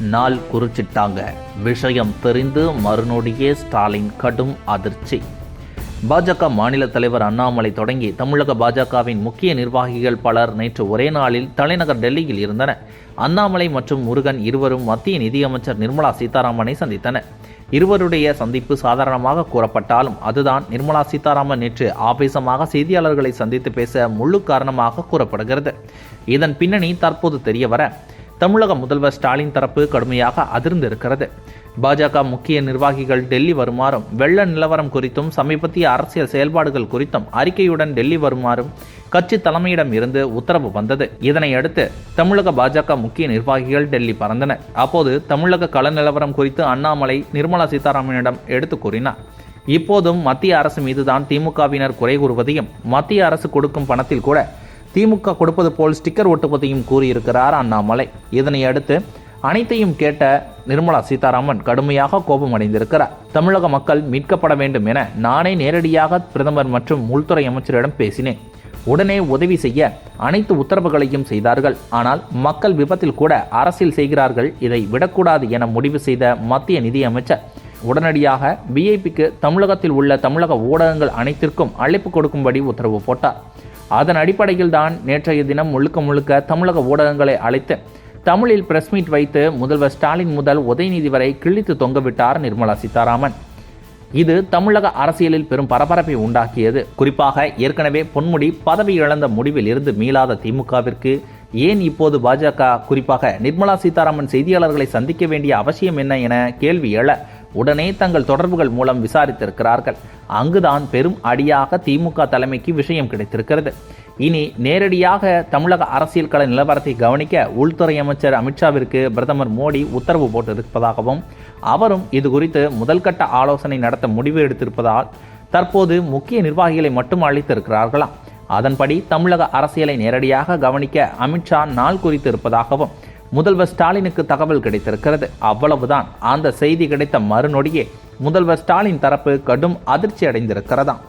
நாள் குறிச்சிட்டாங்க. விஷயம் தெரிந்து மறுநொடியே ஸ்டாலின் கடும் அதிர்ச்சி. பாஜக மாநில தலைவர் அண்ணாமலை தொடங்கி தமிழக பாஜகவின் முக்கிய நிர்வாகிகள் பலர் நேற்று ஒரே நாளில் தலைநகர் டெல்லியில் இருந்தனர். அண்ணாமலை மற்றும் முருகன் இருவரும் மத்திய நிதியமைச்சர் நிர்மலா சீதாராமனை சந்தித்தனர். இருவருடைய சந்திப்பு சாதாரணமாக கூறப்பட்டாலும் அதுதான் நிர்மலா சீதாராமன் நேற்று ஆவேசமாக செய்தியாளர்களை சந்தித்து பேச முழு காரணமாக கூறப்படுகிறது. இதன் பின்னணி தற்போது தெரியவர தமிழக முதல்வர் ஸ்டாலின் தரப்பு கடுமையாக அதிர்ந்திருக்கிறது. பாஜக முக்கிய நிர்வாகிகள் டெல்லி வருமாறும் வெள்ள நிலவரம் குறித்தும் சமீபத்திய அரசியல் செயல்பாடுகள் குறித்தும் அறிக்கையுடன் டெல்லி வருமாறும் கட்சி தலைமையிடம் இருந்து உத்தரவு வந்தது. இதனையடுத்து தமிழக பாஜக முக்கிய நிர்வாகிகள் டெல்லி பறந்தனர். அப்போது தமிழக கள நிலவரம் குறித்து அண்ணாமலை நிர்மலா சீதாராமனிடம் எடுத்து கூறினார். இப்போதும் மத்திய அரசு மீதுதான் திமுகவினர் குறை கூறுவதையும் மத்திய அரசு கொடுக்கும் பணத்தில் கூட திமுக கொடுப்பது போல் ஸ்டிக்கர் ஒட்டுவதையும் கூறியிருக்கிறார் அண்ணாமலை. இதனை அடுத்து அனைத்தையும் கேட்ட நிர்மலா சீதாராமன் கடுமையாக கோபம் அடைந்திருக்கிறார் தமிழக மக்கள் மீட்கப்பட வேண்டும் என நானே நேரடியாக பிரதமர் மற்றும் உள்துறை அமைச்சரிடம் பேசினேன். உடனே உதவி செய்ய அனைத்து உத்தரவுகளையும் செய்தார்கள். ஆனால் மக்கள் விபத்தில் கூட அரசியல் செய்கிறார்கள் இதை விடக்கூடாது என முடிவு செய்த மத்திய நிதியமைச்சர் உடனடியாக பிஐபிக்கு தமிழகத்தில் உள்ள தமிழக ஊடகங்கள் அனைத்திற்கும் அழைப்பு கொடுக்கும்படி உத்தரவு போட்டார். அதன் அடிப்படையில் தான் நேற்றைய தினம் முழுக்க முழுக்க தமிழக ஊடகங்களை அழைத்து தமிழில் பிரஸ் மீட் வைத்து முதல்வர் ஸ்டாலின் முதல் உதயநிதி வரை கிழித்து தொங்கவிட்டார் நிர்மலா சீதாராமன். இது தமிழக அரசியலில் பெரும் பரபரப்பை உண்டாக்கியது. குறிப்பாக ஏற்கனவே பொன்முடி பதவி இழந்த முடிவில் இருந்து மீளாத திமுகவிற்கு ஏன் இப்போது பாஜக? குறிப்பாக நிர்மலா சீதாராமன் செய்தியாளர்களை சந்திக்க வேண்டிய அவசியம் என்ன என கேள்வி எழ உடனே தங்கள் தொடர்புகள் மூலம் விசாரித்திருக்கிறார்கள். அங்குதான் பெரும் அடியாக திமுக தலைமைக்கு விஷயம் கிடைத்திருக்கிறது. இனி நேரடியாக தமிழக அரசியல் கள நிலவரத்தை கவனிக்க உள்துறை அமைச்சர் அமித்ஷாவிற்கு பிரதமர் மோடி உத்தரவு போட்டிருப்பதாகவும் அவரும் இது குறித்து முதல்கட்ட ஆலோசனை நடத்த முடிவு எடுத்திருப்பதால் தற்போது முக்கிய நிர்வாகிகளை மட்டும் அழைத்திருக்கிறார்களாம். அதன்படி தமிழக அரசியலை நேரடியாக கவனிக்க அமித்ஷா நாள் குறித்து இருப்பதாகவும் முதல்வர் ஸ்டாலினுக்கு தகவல் கிடைத்திருக்கிறது. அவ்வளவுதான். அந்த செய்தி கிடைத்த மறுநொடியே முதல்வர் ஸ்டாலின் தரப்பு கடும் அதிர்ச்சி அடைந்திருக்கிறதாம்